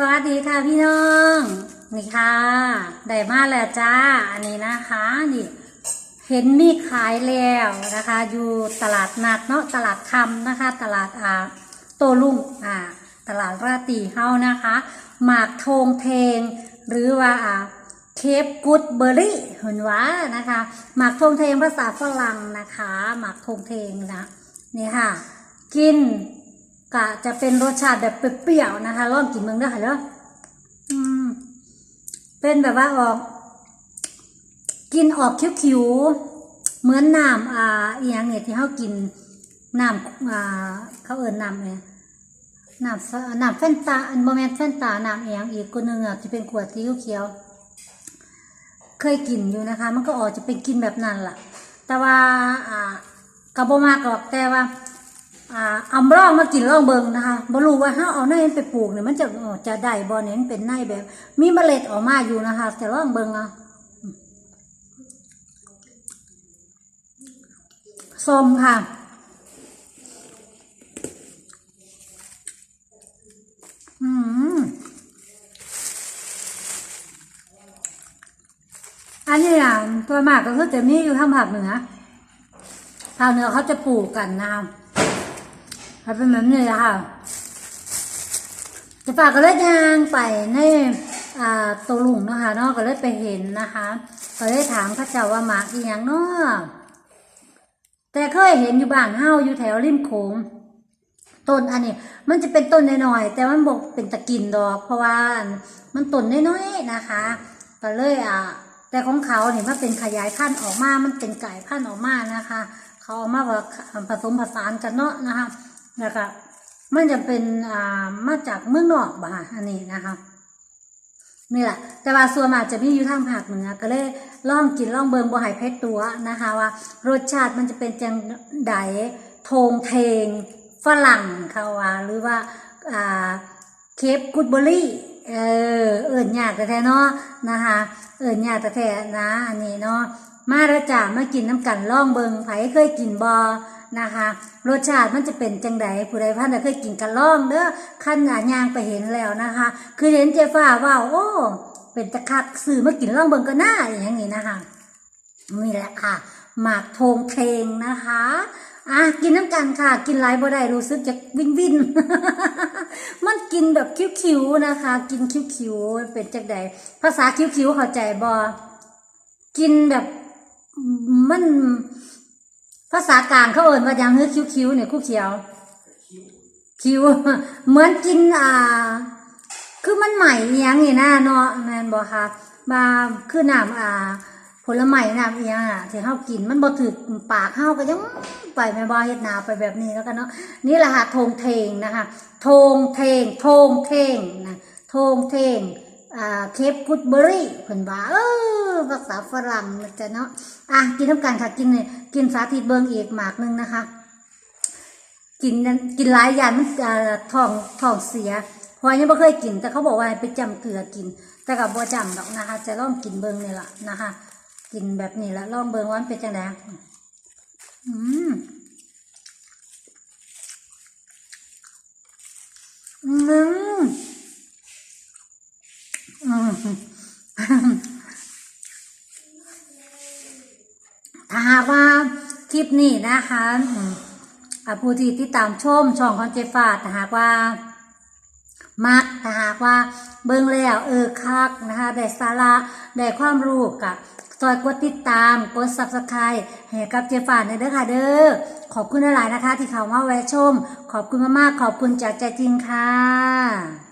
สวัสดีค่ะพี่น้อง นี่ค่ะ ได้มาแล้วจ้า อันนี้นะคะนี่ เห็นมีขายแล้วนะคะ อยู่ตลาดนัดเนาะตลาดคำนะคะ ตลาดอ่าโตลุ่งอ่า ตลาดราตีเฮานะคะหมากทงเทง หรือว่าอ่าเคปกูดเบอร์รี่เห็นว่านะคะหมากทงเทงภาษาฝรั่งนะคะหมากทงเทงนะนี่ค่ะ กิน กะจะเป็นรสชาติแบบเปรี้ยวๆนะคะลองกินเมืองได้ค่ะเด้ออืมเป็นแบบว่าออก กินออกคิ้วๆเหมือนน้ำอ่าอีหยังเนี่ยที่เขากินน้ำอ่าเขาเอิญน้ำเนี่ยน้ำน้ำแฟนตาอันโมเมนต์แฟนตาน้ำอียงอีกคนหนึ่งอะที่เป็นขวดสีเขียวเคยกินอยู่นะคะ มันก็ออกจะเป็นกินแบบนั้นล่ะ แต่ว่าอ่ากระโบมากหรอกแต่ว่า อ่าเอาร่องมากินร่องเบิงนะคะบ่รู้ว่าถ้าเอาในไปปลูกเนี่ยมันจะจะได้บ่เนี่ยมันเป็นในแบบ มีเมล็ดออกมาอยู่นะคะแต่ร่องเบิงอะส้มค่ะอืมอันนี้อะตัวหมากก็คือจะมีอยู่ทางภาคเหนือภาคเหนือเขาจะปลูกกันนะคะ มันเป็นแบบนี้แหละค่ะจะฝากก็เลยยางไปในอ่าตัวลุงนะคะเนาะก็เลยไปเห็นนะคะ ก็เลยถามพระเจ้าว่าหมากอีหยังเนาะแต่เคยเห็นอยู่บ้านเฮาอยู่แถวริมโขงต้นอันนี้มันจะเป็นต้นน้อยๆแต่มันบอกเป็นตะกินดอก เพราะว่ามันต้นน้อยๆนะคะ ก็เลยอ่าแต่ของเขาเนี่ยมันเป็นขยายพันธุ์ออกมา มันเป็นไก่พันธุ์ออกมานะคะ เขาเอามาว่าผสมผสานกันเนาะนะคะ แล้วก็มันจะเป็นอ่ามาจากเมืองนอกบ่ะอันนี้นะคะนี่แหละแต่ว่าส่วนมากจะมีอยู่ทางภาคเหนือก็เลยล่องกินล่องเบิงบ่ใหายเพชรตัวนะคะว่า รสชาติมันจะเป็นจังไดโทงเทงฝรั่งเขาว่าหรือว่าอ่าเคปกุดเบอรี่เออเอิญยากแต่แท้เนาะนะคะเอิญยากแต่แท้นะอันนี้เนาะมาแล้วจ้ามากินน้ำกันล่องเบิงไผเคยกินบอ นะคะรสชาติมันจะเป็นจังไดผู้ใดพันใดเคยกินกันล่องเด้อขั้นหนายางไปเห็นแล้วนะคะ คือเห็นเจฟ้าว่าโอ้เป็นตะคักสื่อมากินล่องเบิงก็น่าอย่างนี้นะคะนี่แหละค่ะหมากโทงเทงนะคะอะกินน้ำกันค่ะ กินไรบ่ได้รู้สึกจะวินวินมันกินแบบคิ้วๆนะคะ กินคิ้วๆเป็นจังไดภาษาคิ้วๆเข้าใจบ่กินแบบมัน ภาษากลางเขาเอ่นว่าอย่างเฮ้ยคิ้วๆเนี่ยคู่เขียว คิ้ว เหมือนกินอ่า คือมันใหม่เอียงนี่นะเนาะแมนบอกค่ะมาคือน้ำอ่า ผลไม้น้ำเอียงอะที่เฮากินมันบ่ถึกปากเฮาก็ยังไปแม่บ่เฮ็ดนาไปแบบนี้แล้วกันเนาะนี่แหละค่ะทงเทงนะคะทงเทงทงเทงนะทงเทง เคปกุดเบอรี่เพิ่นว่าเออภาษาฝรั่งนะจ๊ะเนาะอะกินน้ำกันค่ะกินเนี่ยกินสาธิตเบิ่งอีกหมากหนึงนะคะ กินกินหลายอย่างมันท้องท้องเสียเพราะยังไม่เคยกิน แต่เขาบอกว่าไปจำเกลือกิน แต่กับบัวจำดอกนะคะ จะลองกินเบิงนี่แหละนะคะ กินแบบนี้ละลองเบิงว่ามันเป็นจังไดอืมอืมอืม ถ้าหากว่าคลิปนี้นะคะผู้ที่ติดตามชมช่องของเจฟาถ้าหากว่า มักถ้าหากว่า เบิ่งแล้ว เออคักนะคะได้สาระได้ความรู้กับซอยกดติดตามกด subscribe ให้กับเจฟาในเด้อค่ะเด้อขอบคุณหลายๆนะคะ ที่เข้ามาแวะชม ขอบคุณมากๆขอบคุณจากใจจริงค่ะ